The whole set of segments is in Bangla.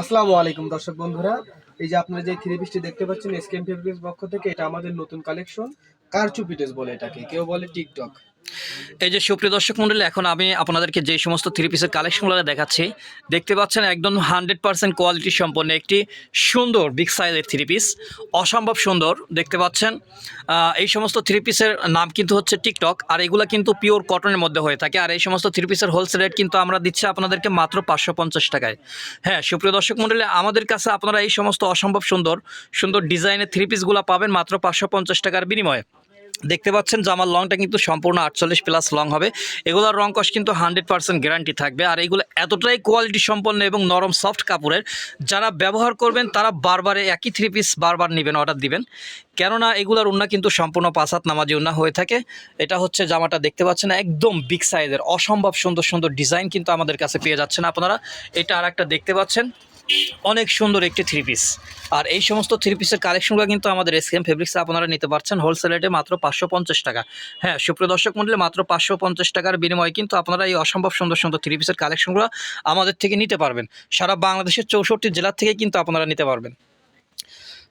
আসসালামু আলাইকুম দর্শক বন্ধুরা। এই যে আপনারা যে থ্রি পিসটি দেখতে পাচ্ছেন এসকেম ফেব্রিক্স পক্ষ থেকে, এটা আমাদের নতুন কালেকশন কারচুপিটেস বলে এটাকে, কেউ বলে টিকটক এই যে সুপ্রিয় দর্শক মন্ডলী, এখন আমি আপনাদেরকে যে সমস্ত থ্রি পিসের কালেকশনগুলো দেখাচ্ছি, দেখতে পাচ্ছেন একদম হান্ড্রেড পার্সেন্ট কোয়ালিটি সম্পন্ন একটি সুন্দর বিগ সাইজের থ্রি পিস অসম্ভব সুন্দর, দেখতে পাচ্ছেন। এই সমস্ত থ্রি পিসের নাম কিন্তু হচ্ছে টিকটক আর এগুলো কিন্তু পিওর কটনের মধ্যে হয়ে থাকে, আর এই সমস্ত থ্রি পিসের হোলসেল রেট কিন্তু আমরা দিচ্ছি আপনাদেরকে মাত্র পাঁচশো পঞ্চাশ টাকায়। হ্যাঁ সুপ্রিয় দর্শক মন্ডলী, আমাদের কাছে আপনারা এই সমস্ত অসম্ভব সুন্দর। সুন্দর ডিজাইনের থ্রি পিসগুলো পাবেন মাত্র পাঁচশো পঞ্চাশ টাকার বিনিময়ে। দেখতে পাচ্ছেন জামার লংটা কিন্তু সম্পূর্ণ আটচল্লিশ প্লাস লং হবে। এগুলোর রং কষ কিন্তু হান্ড্রেড পার্সেন্ট গ্যারান্টি থাকবে। আর এগুলো এতটাই কোয়ালিটি সম্পন্ন এবং নরম সফট কাপড়ের, যারা ব্যবহার করবেন তারা বারবার একই থ্রি পিস বারবার নেবেন অর্ডার দিবেন। কেননা এগুলোর উন্না কিন্তু সম্পূর্ণ পাসাত নামাজি উন্না হয়ে থাকে। এটা হচ্ছে জামাটা দেখতে পাচ্ছেন, একদম বিগ সাইজের অসম্ভব সুন্দর সুন্দর ডিজাইন কিন্তু আমাদের কাছে পেয়ে যাচ্ছেন আপনারা। এটা আর একটা দেখতে পাচ্ছেন। অনেক সুন্দর একটি থ্রি পিস আর এই সমস্ত থ্রি পিসের কালেকশনগুলো কিন্তু আমাদের এসকেম ফেব্রিক্সে আপনারা নিতে পারছেন হোলসেল রেটে মাত্র পাঁচশো পঞ্চাশ টাকা। হ্যাঁ সুপ্রিয় দর্শক মন্ডলে মাত্র পাঁচশো পঞ্চাশ টাকার বিনিময়ে কিন্তু আপনারা এই অসম্ভব সুন্দর সুন্দর থ্রি পিসের কালেকশনগুলো আমাদের থেকে নিতে পারবেন। সারা বাংলাদেশের চৌষট্টি জেলা থেকে কিন্তু আপনারা নিতে পারবেন।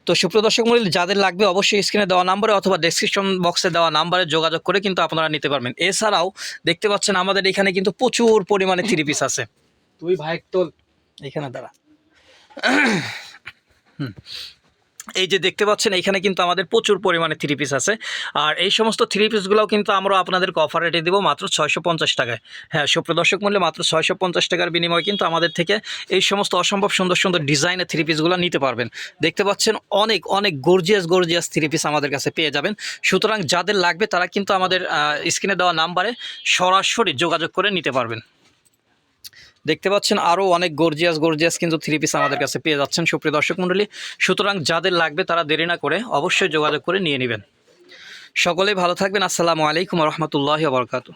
তো সুপ্রিয় দর্শক মন্ডলী যাদের লাগবে অবশ্যই স্ক্রিনে দেওয়া নাম্বারে অথবা ডেসক্রিপশন বক্সে দেওয়া নাম্বারে যোগাযোগ করে কিন্তু আপনারা নিতে পারবেন। এছাড়াও দেখতে পাচ্ছেন আমাদের এখানে কিন্তু প্রচুর পরিমাণে থ্রি পিস আছে। তুই ভাই তোল। এখানে দাঁড়া। এই যে দেখতে পাচ্ছেন এখানে কিন্তু আমাদের প্রচুর পরিমাণে থ্রি পিস আছে। আর এই সমস্ত থ্রি পিসগুলোও কিন্তু আমরা আপনাদেরকে অফার রেটে দেবো মাত্র ছয়শো পঞ্চাশ টাকায়। হ্যাঁ সুপ্রদর্শক মূল্যে মাত্র ছয়শো পঞ্চাশ টাকার বিনিময়ে কিন্তু আমাদের থেকে এই সমস্ত অসম্ভব সুন্দর সুন্দর ডিজাইনের থ্রি পিসগুলো নিতে পারবেন। দেখতে পাচ্ছেন, অনেক অনেক গর্জিয়াস গর্জিয়াস থ্রি পিস আমাদের কাছে পেয়ে যাবেন। সুতরাং যাদের লাগবে তারা কিন্তু আমাদের স্ক্রিনে দেওয়া নাম্বারে সরাসরি যোগাযোগ করে নিতে পারবেন। দেখতে পাচ্ছেন আরও অনেক গর্জিয়াস গর্জিয়াস কিন্তু থ্রি পিস আমাদের কাছে পেয়ে যাচ্ছেন সুপ্রিয় দর্শক মণ্ডলী সুতরাং যাদের লাগবে তারা দেরি না করে অবশ্যই যোগাযোগ করে নিয়ে নেবেন। সকলেই ভালো থাকবেন। আসসালামু আলাইকুম রহমতুল্লাহ বরকাত